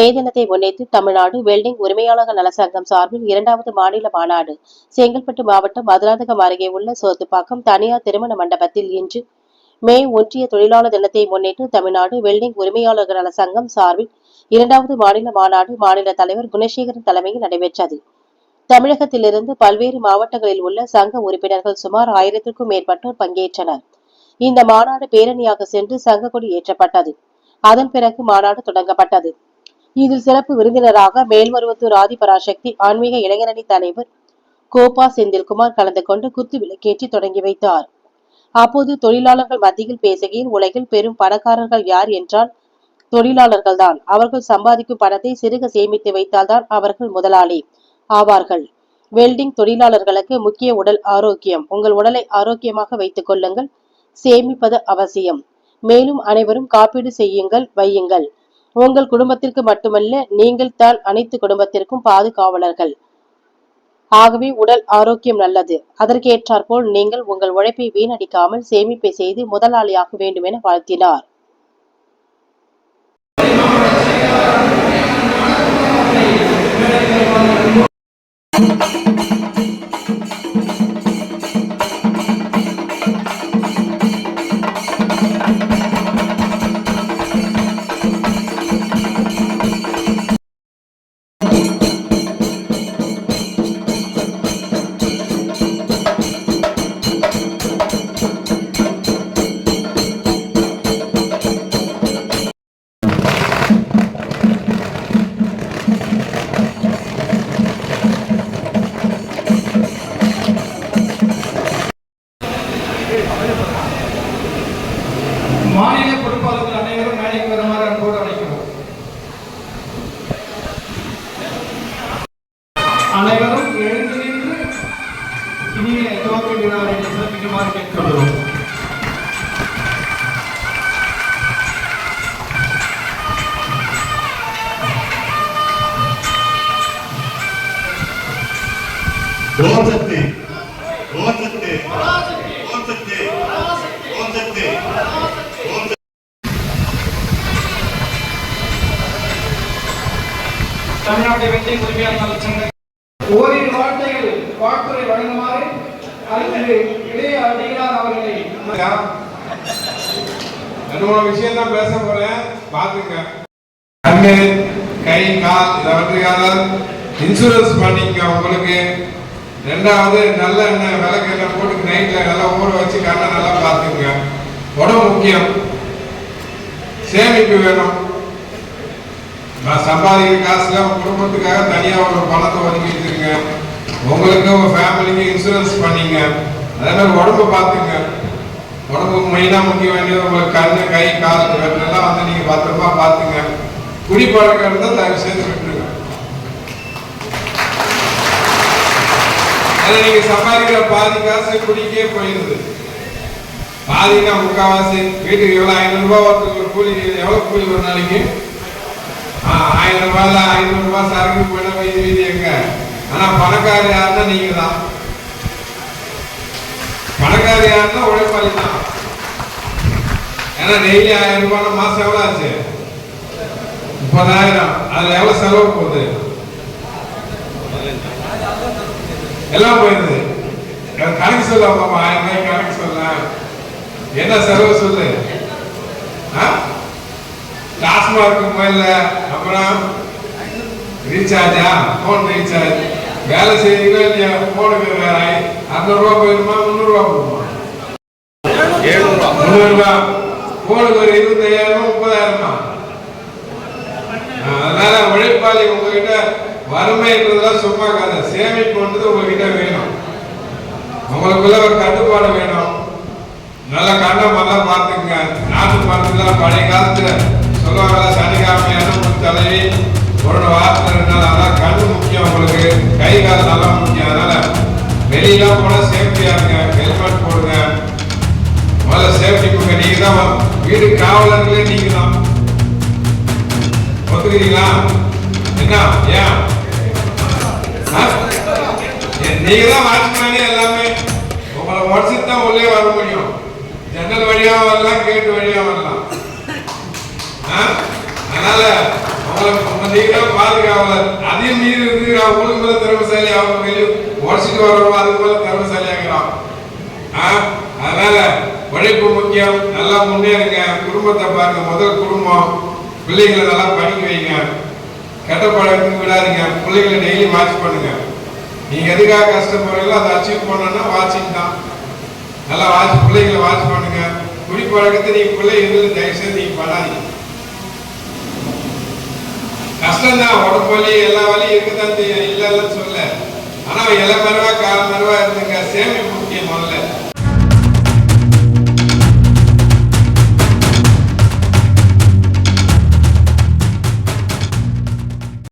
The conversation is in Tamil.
மே தினத்தை முன்னிட்டு தமிழ்நாடு வெல்டிங் உரிமையாளர்கள் நல சங்கம் சார்பில் இரண்டாவது மாநில மாநாடு. செங்கல்பட்டு மாவட்டம் மதுராந்தகம் அருகே உள்ள சோத்துப்பாக்கம் தனியார் திருமண மண்டபத்தில் இன்று மே ஒன்றிய தொழிலாளர் தினத்தை முன்னிட்டு தமிழ்நாடு வெல்டிங் உரிமையாளர்கள் நல சங்கம் சார்பில் இரண்டாவது மாநில மாநாடு மாநில தலைவர் குணசேகரன் தலைமையில் நடைபெற்றது. தமிழகத்திலிருந்து பல்வேறு மாவட்டங்களில் உள்ள சங்க உறுப்பினர்கள் சுமார் ஆயிரத்திற்கும் மேற்பட்டோர் பங்கேற்றனர். இந்த மாநாடு பேரணியாக சென்று சங்க கொடி ஏற்றப்பட்டது. அதன் பிறகு மாநாடு தொடங்கப்பட்டது. இதில் சிறப்பு விருந்தினராக மேல்மருவத்தூர் ஆதிபராசக்தி ஆன்மீக இளைஞரணி தலைவர் கோபா செந்தில்குமார் கலந்து கொண்டு குத்து விளக்கேற்றி தொடங்கி வைத்தார். அப்போது தொழிலாளர்கள் மத்தியில் பேசுகையில் உலகில் பெரும் பணக்காரர்கள் யார் என்றால் தொழிலாளர்கள்தான். அவர்கள் சம்பாதிக்கும் பணத்தை சிறுக சேமித்து வைத்தால்தான் அவர்கள் முதலாளி ஆவார்கள். வெல்டிங் தொழிலாளர்களுக்கு முக்கிய உடல் ஆரோக்கியம். உங்கள் உடலை ஆரோக்கியமாக வைத்துக் கொள்ளுங்கள். சேமிப்பது அவசியம். மேலும் அனைவரும் காப்பீடு செய்யுங்கள் வையுங்கள். உங்கள் குடும்பத்திற்கு மட்டுமல்ல நீங்கள் தான் அனைத்து குடும்பத்திற்கும் பாதுகாவலர்கள். ஆகவே உடல் ஆரோக்கியம் நல்லது. அதற்கேற்றாற்போல் நீங்கள் உங்கள் உழைப்பை வீணடிக்காமல் சேமிப்பை செய்து முதலாளியாக வேண்டும் என வாழ்த்தினார். மாநில அனைவரும் எழுந்து நின்று இனிய துவக்க விழாவை சிறப்பிக்குமாறு கேட்டுக்கொள்கிறோம் தமிழ்நாட்டை வெற்றி உரிமையாளர் சங்க ஓரிரு வார்த்தைகள் வாழ்த்துறை வழங்குமாறு அடுத்து இளைய அடிகளார் அவர்களை ரெண்டு மூணு விஷயம் தான் பேச போறேன். பாத்துங்க. கண்ணு கை கால் இதை இன்சூரன்ஸ் பண்ணிக்க உங்களுக்கு. ரெண்டாவது நல்ல எண்ணெய் விளக்கு எண்ணெய் போட்டு நைட்ல நல்லா ஊற வச்சு கண்ணை நல்லா பார்த்துங்க உடம்பு முக்கியம். சேமிப்பு வேணும். நான் சம்பாதிக்கிற காசுல உங்க குடும்பத்துக்காக தனியா ஒரு பணத்தை ஒதுக்கி வச்சிருங்க உங்களுக்கு உங்க ஃபேமிலிக்கு இன்சூரன்ஸ் பண்ணீங்க. அதே மாதிரி உடம்பு பார்த்துங்க. உடம்புக்கு மெயினாக முக்கிய வேண்டியது உங்களுக்கு கண்ணு கை கால் இவற்றெல்லாம் வந்து நீங்க பத்திரமா பார்த்துங்க. குடிப்பழக்கம் இருந்தால் தயவு செய்து விட்டுருங்க. அதை நீங்க சம்பாதிக்கிற பாதி காசு குடிக்கே போயிருது. பாதினா முக்காவாசி. வீட்டுக்கு எவ்வளோ ஐநூறு ரூபாய் ஒருத்தருக்கு ஒரு கூலி எவ்வளோ கூலி ஒரு நாளைக்கு? ஆயிரம் ரூபாய்ல ஐநூறு ரூபாய் சரக்கு போயிட வைத்து வீதி எங்க? ஆனா பணக்கார யாருன்னா நீங்க தான் பணக்கார யாருன்னா உழைப்பாளி தான். ஏன்னா டெய்லி ஆயிரம் ரூபாய் மாசம் எவ்வளவு ஆச்சு? முப்பதாயிரம். அதுல எவ்வளவு செலவு போகுது? எல்லாம் போயிருது. கணக்கு சொல்ல பாப்பா ஆயிரம் ரூபாய் கணக்கு சொல்ல. என்ன செலவு சொல்லு? டாஸ்மாக் மொபைல்ல அப்புறம் ரீசார்ஜா போன் ரீசார்ஜ் வேலை செய்யறீங்களா இல்லையா? போனுக்கு வேற அறுநூறுவா போயிருமா? முந்நூறுவா போகுமா முந்நூறுவா போனுக்கு ஒரு இருபத்தையாயிரம் முப்பதாயிரமா? அதனால உழைப்பாளி உங்ககிட்ட வறுமைன்றதெல்லாம் சும்மா கதை. சேமிப்புன்றது உங்ககிட்ட வேணும். உங்களுக்குள்ள ஒரு கட்டுப்பாடு வேணும். நல்ல கண்ணை நல்லா பார்த்துங்க நாட்டு மருந்துல பழைய காலத்துல சொல்லுவாங்கல்ல சனிக்காமையான ஒரு தலைவி. ஒரு வாரத்துல ரெண்டு நாள். அதான் கண்ணு முக்கியம் உங்களுக்கு. கை கால் நல்லா முக்கியம். அதனால வெளியெல்லாம் போனால் சேஃப்டியாக இருங்க. ஹெல்மெட் போடுங்க. முதல்ல சேஃப்டி கொடுங்க. நீங்கள் தான் வீடு காவலர்களே நீங்க தான். ஒத்துக்கிறீங்களா? என்ன? ஏன்? நீங்க தான் வாட்ச்மேனே எல்லாமே. உங்களை உடச்சிட்டு தான் உள்ளே வர முடியும். ஜன்னல் வழியா வரலாம் கேட்டு வழியா வரலாம். அதனால உங்களை நீங்க தான் பாதுகாவலர். அதையும் மீறி இருக்கிற உங்களுக்கு மேல திறமசாலி அவங்க வெளியும் உடச்சிட்டு வர்றவங்க அதுக்கு மேல திறமசாலியாகிறான் ஆ? அதனால உழைப்பு முக்கியம். நல்லா முன்னேறுங்க. குடும்பத்தை பாருங்க. முதல் குடும்பம். பிள்ளைங்களை நல்லா படிக்க வைங்க. கெட்ட பழக்கத்துக்கு விடாதீங்க. பிள்ளைங்களை டெய்லி வாட்ச் பண்ணுங்க. நீங்க எதுக்காக கஷ்டப்படுறீங்களோ அதை அச்சீவ் பண்ணணும்னா வாட்சிங் தான். நல்லா வாட்ச் பிள்ளைங்களை வாட்ச் பண்ணுங்க. குடி பழக்கத்தை நீங்க பிள்ளைங்களுக்கு தயவு செய்து நீங்க பண்ணாதீங்க. கஷ்டம்தான் உடம்பு வலி எல்லா வலியும் இருக்குதான் தெரியும் இல்லைன்னு சொல்ல ஆனா இளமருவா காலமருவா இருந்துங்க சேமிப்பு முக்கியம் முதல்ல.